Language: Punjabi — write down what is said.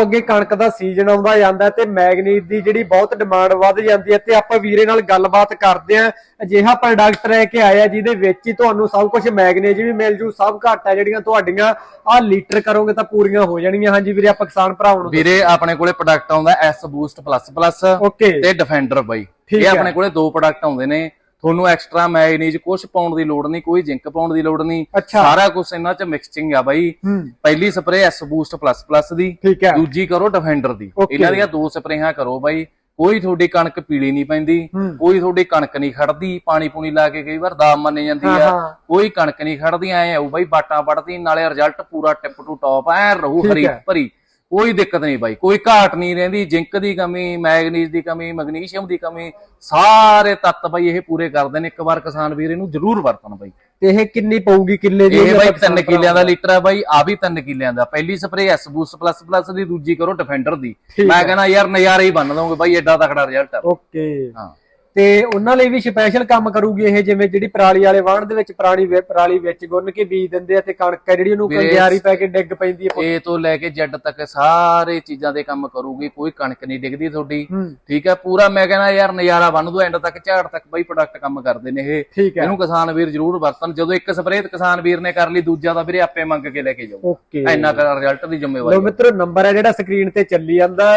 ਅੱਗੇ ਕਣਕ ਦਾ ਸੀਜ਼ਨ ਆਉਂਦਾ ਜਾਂਦਾ ਹੈ ਤੇ ਮੈਗਨੀਜ਼ ਦੀ ਜਿਹੜੀ ਬਹੁਤ ਡਿਮਾਂਡ ਵੱਧ ਜਾਂਦੀ ਹੈ ਤੇ ਆਪਾਂ ਵੀਰੇ ਨਾਲ ਗੱਲਬਾਤ ਕਰਦੇ ਆਂ ਅਜਿਹਾ ਪ੍ਰੋਡਕਟ ਲੈ ਕੇ ਆਇਆ ਜਿਹਦੇ ਵਿੱਚ ਹੀ ਤੁਹਾਨੂੰ ਸਭ ਕੁਝ ਮੈਗਨੀਜ਼ ਵੀ ਮਿਲ ਜੂ ਸਭ ਘਾਟਾ ਜਿਹੜੀਆਂ ਤੁਹਾਡੀਆਂ ਆ ਲੀਟਰ ਕਰੋਗੇ ਤਾਂ ਪੂਰੀਆਂ ਹੋ ਜਾਣਗੀਆਂ। ਹਾਂਜੀ ਵੀਰੇ ਆਪਾਂ ਕਿਸਾਨ ਭਰਾਵਾਂ ਨੂੰ ਵੀਰੇ ਆਪਣੇ ਕੋਲੇ ਪ੍ਰੋਡਕਟ ਆਉਂਦਾ S boost plus plus okay ਤੇ ਡਿਫੈਂਡਰ ਬਾਈ। ਇਹ ਹੈ। ਆਪਣੇ ਕੋਲੇ ਦੋ ਪ੍ਰੋਡਕਟ ਆਉਂਦੇ ਨੇ। ਤੁਹਾਨੂੰ ਐਕਸਟਰਾ ਮੈਗਨੀਜ਼ ਕੁਝ ਪਾਉਣ ਦੀ ਲੋੜ ਨਹੀਂ ਕੋਈ ਜ਼ਿੰਕ ਪਾਉਣ ਦੀ ਲੋੜ ਨਹੀਂ। ਸਾਰਾ ਕੁਝ ਇਹਨਾਂ ਚ ਮਿਕਸਚਿੰਗ ਆ ਬਾਈ ਪਹਿਲੀ spray S boost plus plus ਦੀ ਦੂਜੀ ਕਰੋ ਡਿਫੈਂਡਰ ਦੀ. ਇਹਨਾਂ ਦੀਆਂ ਦੋ ਸਪਰੇਹਾਂ ਕਰੋ ਬਾਈ ਕੋਈ ਤੁਹਾਡੀ ਕਣਕ ਪੀਲੀ ਨਹੀਂ ਪੈਂਦੀ। ਕੋਈ ਤੁਹਾਡੀ ਕਣਕ ਨਹੀਂ ਖੜਦੀ ਪਾਣੀ ਪੂਣੀ ਲਾ ਕੇ ਕਈ ਵਾਰ ਦਾਮ ਮੰਨੀ ਜਾਂਦੀ ਆ। ਕੋਈ ਕਣਕ ਨਹੀਂ ਖੜਦੀ ਐ ਆਊ ਬਾਈ ਬਾਟਾਂ ਪੜਦੀ ਨਾਲੇ ਰਿਜ਼ਲਟ ਪੂਰਾ ਟਿਪ ਟੂ ਟੌਪ ਐ ਰਹੂ ਹਰੀ। ਭਰੀ ਕੋਈ ਦਿੱਕਤ ਨਹੀਂ ਬਾਈ ਕੋਈ ਘਾਟ ਨਹੀਂ ਰਹਿੰਦੀ ਜ਼ਿੰਕ ਦੀ ਕਮੀ ਮੈਗਨੀਜ਼ ਦੀ ਕਮੀ ਮੈਗਨੀਸ਼ੀਅਮ ਦੀ ਕਮੀ ਸਾਰੇ ਤੱਤ ਬਾਈ ਇਹ ਪੂਰੇ ਕਰਦੇ ਨੇ ਇੱਕ ਵਾਰ ਕਿਸਾਨ ਵੀਰ ਇਹਨੂੰ ਜ਼ਰੂਰ ਵਰਤਣ ਬਾਈ। ਤੇ ਇਹ ਕਿੰਨੀ ਪਊਗੀ ਕਿੱਲੇ ਦੀ? ਇਹ ਬਾਈ ਆਪਾਂ ਕਿਸਾਨ 3 ਕਿੱਲਿਆਂ ਦਾ ਲੀਟਰ ਹੈ ਬਾਈ ਆ ਵੀ 3 ਕਿੱਲਿਆਂ ਦਾ। ਪਹਿਲੀ spray S boost plus plus ਦੀ ਦੂਜੀ ਕਰੋ ਡਿਫੈਂਡਰ ਦੀ। ਮੈਂ। ਕਹਿੰਦਾ ਯਾਰ ਨਜ਼ਾਰੇ ਹੀ ਬੰਨ ਦੋਗੇ ਬਾਈ ਐਡਾ ਤਕੜਾ ਰਿਜ਼ਲਟ ਆ। ਓਕੇ। ਹਾਂ। ਤੇ ਉਹਨਾਂ ਲਈ ਵੀ ਸਪੈਸ਼ਲ ਕੰਮ ਕਰੂਗੀ ਇਹ ਜਿਵੇਂ ਜਿਹੜੀ ਪਰਾਲੀ ਵਾਲੇ ਵਾਹਣ ਦੇ ਵਿੱਚ ਪੁਰਾਣੀ ਵੇ- ਪਰਾਲੀ ਵਿੱਚ ਗੁੰਨ ਕੇ ਬੀਜ ਦਿੰਦੇ ਆ ਤੇ ਕਣਕ ਹੈ ਜਿਹੜੀ ਉਹਨੂੰ ਵੀਰੇ, ਕੰਗਿਆਰੀ ਪੈ ਕੇ ਡਿੱਗ ਪੈਂਦੀ ਹੈ ਏ ਤੋਂ ਲੈ ਕੇ ਜੈਡ ਤੱਕ ਸਾਰੇ ਚੀਜ਼ਾਂ ਦੇ ਕੰਮ ਕਰੂਗੀ ਕੋਈ ਕਣਕ ਨਹੀਂ ਡਿੱਗਦੀ ਤੁਹਾਡੀ। ਹੂੰ। ਠੀਕ ਹੈ ਪੂਰਾ ਮੈਂ ਕਹਿੰਦਾ ਯਾਰ ਨਜ਼ਾਰਾ ਬੰਨ ਦੋ ਐਂਡ ਤੱਕ ਝਾੜ ਤੱਕ ਬਾਈ ਪ੍ਰੋਡਕਟ ਕੰਮ ਕਰਦੇ ਨੇ ਇਹ। ਠੀਕ ਹੈ ਇਹਨੂੰ ਕਿਸਾਨ ਵੀਰ ਜ਼ਰੂਰ ਵਰਤਣ ਜਦੋਂ ਇੱਕ ਸਪਰੇਅ ਕਿਸਾਨ ਵੀਰ ਨੇ ਕਰ ਲਈ ਦੂਜਾ ਤਾਂ ਵੀਰੇ ਆਪੇ ਮੰਗ ਕੇ ਲੈ ਕੇ ਜਾਓ ਓਕੇ। ਇੰਨਾ ਕਰ ਰਿਜ਼ਲਟ ਦੀ ਜ਼ਿੰਮੇਵਾਰੀ ਲੋ ਮਿੱਤਰੋ ਨੰਬਰ ਹੈ ਜਿਹੜਾ ਸਕਰੀਨ ਤੇ ਚੱਲੀ ਜਾਂਦਾ।